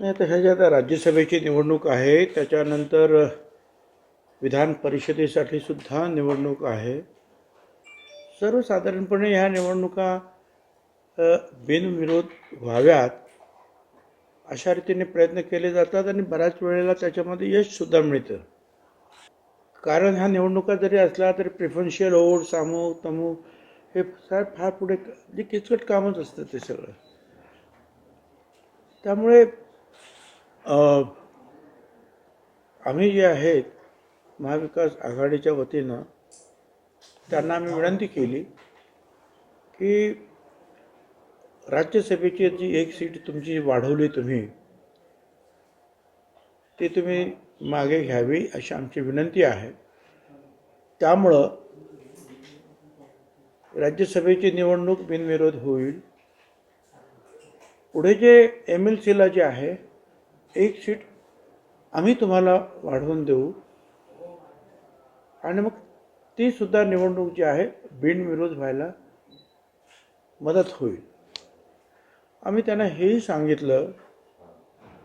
नाही आता आता राज्यसभेची निवडणूक आहे त्याच्यानंतर विधान परिषदेसाठी सुद्धा निवडणूक आहे. सर्वसाधारणपणे ह्या निवडणुका बिनविरोध व्हाव्यात अशा रीतीने प्रयत्न केले जातात आणि बऱ्याच वेळेला त्याच्यामध्ये यशसुद्धा मिळतं. कारण ह्या निवडणुका जरी असल्या तरी प्रिफरन्शियल ओढ सामू तमूह हे फार फार पुढे जे किचकट कामच असतं ते सगळं. त्यामुळे आम्ही जे आहेत महाविकास आघाडीच्या वतीनं त्यांना आम्ही विनंती केली की राज्यसभेची जी एक सीट तुमची वाढवली तुम्ही ती तुम्ही मागे घ्यावी अशी आमची विनंती आहे. त्यामुळं राज्यसभेची निवडणूक बिनविरोध होईल. पुढे जे एम एल सीला जे आहे एक सीट आम्ही तुम्हाला वाढवून देऊ. आणि मग ती सुद्धा निवडणूक जी आहे बिनविरोध व्हायला मदत होईल. आम्ही त्यांना हेही सांगितलं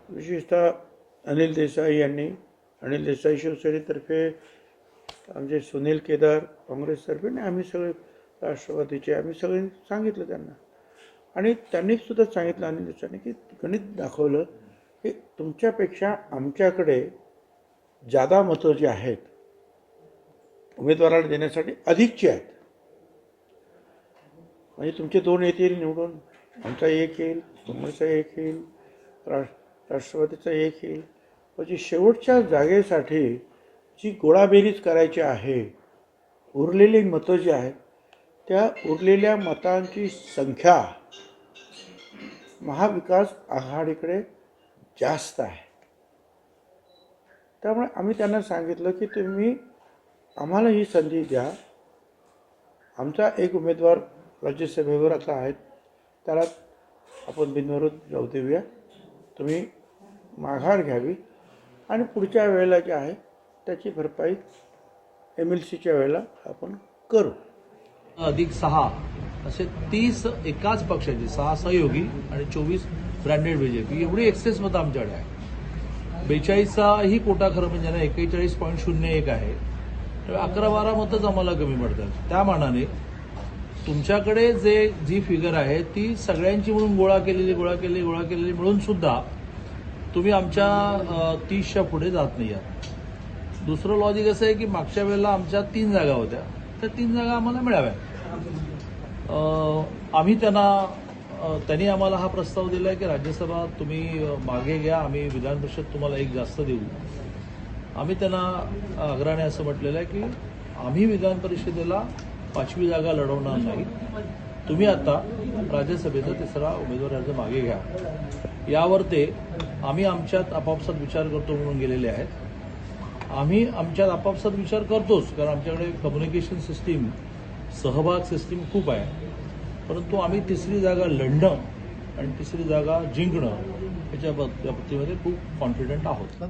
विशेषतः अनिल देसाई यांनी अनिल देसाई शिवसेनेतर्फे आमचे सुनील केदार काँग्रेसतर्फे आणि आम्ही सगळे राष्ट्रवादीचे आम्ही सगळे सांगितलं त्यांना. आणि त्यांनीसुद्धा सांगितलं अनिल देसाईने की गणित दाखवलं हे तुमच्यापेक्षा आमच्याकडे जादा मतं जी आहेत उमेदवाराला देण्यासाठी अधिकची आहेत. म्हणजे तुमचे दोन येतील निवडून आमचा एक येईल तुमचा एक येईल राष्ट्रपतीचा राष्ट्रवादीचा एक येईल. म्हणजे शेवटच्या जागेसाठी जी गोळाबेरीज करायची आहे उरलेली मतं जी आहेत त्या उरलेल्या मतांची संख्या महाविकास आघाडीकडे जास्त आहे. त्यामुळे आम्ही त्यांना सांगितलं की तुम्ही आम्हाला ही संधी द्या. आमचा एक उमेदवार राज्यसभेवर आता आहेत. त्याला आपण बिनविरोध जाऊ देऊया. तुम्ही माघार घ्यावी. आणि पुढच्या वेळेला जे आहे त्याची भरपाई एम एल सीच्या वेळेला आपण करू. अधिक सहा असे तीस एकाच पक्षाचे सहा सहयोगी आणि चोवीस ब्रँडेड बीजेपी एवढी एक्सेस मतं आमच्याकडे आहे बेचाळीसचा ही कोटा खरं म्हणजे ना एक्केचाळीस पॉईंट शून्य एक आहे. तर अकरा बारा मतच आम्हाला कमी पडतात. त्या मानाने तुमच्याकडे जे जी फिगर आहे ती सगळ्यांची म्हणून गोळा केलेली गोळा केलेली गोळा केलेली मिळून सुद्धा तुम्ही आमच्या तीसच्या पुढे जात नाही आहात. दुसरं लॉजिक असं आहे की मागच्या वेळेला आमच्या तीन जागा होत्या. त्या तीन जागा आम्हाला मिळाव्या आम्ही त्यांना त्यांनी आम्हाला हा प्रस्ताव दिला की राज्यसभा तुम्ही मागे घ्या आम्ही विधान परिषद तुम्हाला एक जास्त देऊ. आम्ही त्यांना आग्रहाने असं म्हटलेलं आहे की आम्ही विधान परिषदेला पाचवी जागा लढवणार नाही. तुम्ही आता राज्यसभेचा तिसरा उमेदवार अर्ज मागे घ्या. यावर ते आम्ही आमच्यात आपापसात विचार करतो म्हणून गेलेले आहेत. आम्ही आमच्यात आपापसात विचार करतोच कारण आमच्याकडे कम्युनिकेशन सिस्टीम सहभाग सिस्टीम खूप आहे. परंतु आम्ही तिसरी जागा लढणं आणि तिसरी जागा जिंकणं याच्या बाबतीमध्ये खूप कॉन्फिडंट आहोत.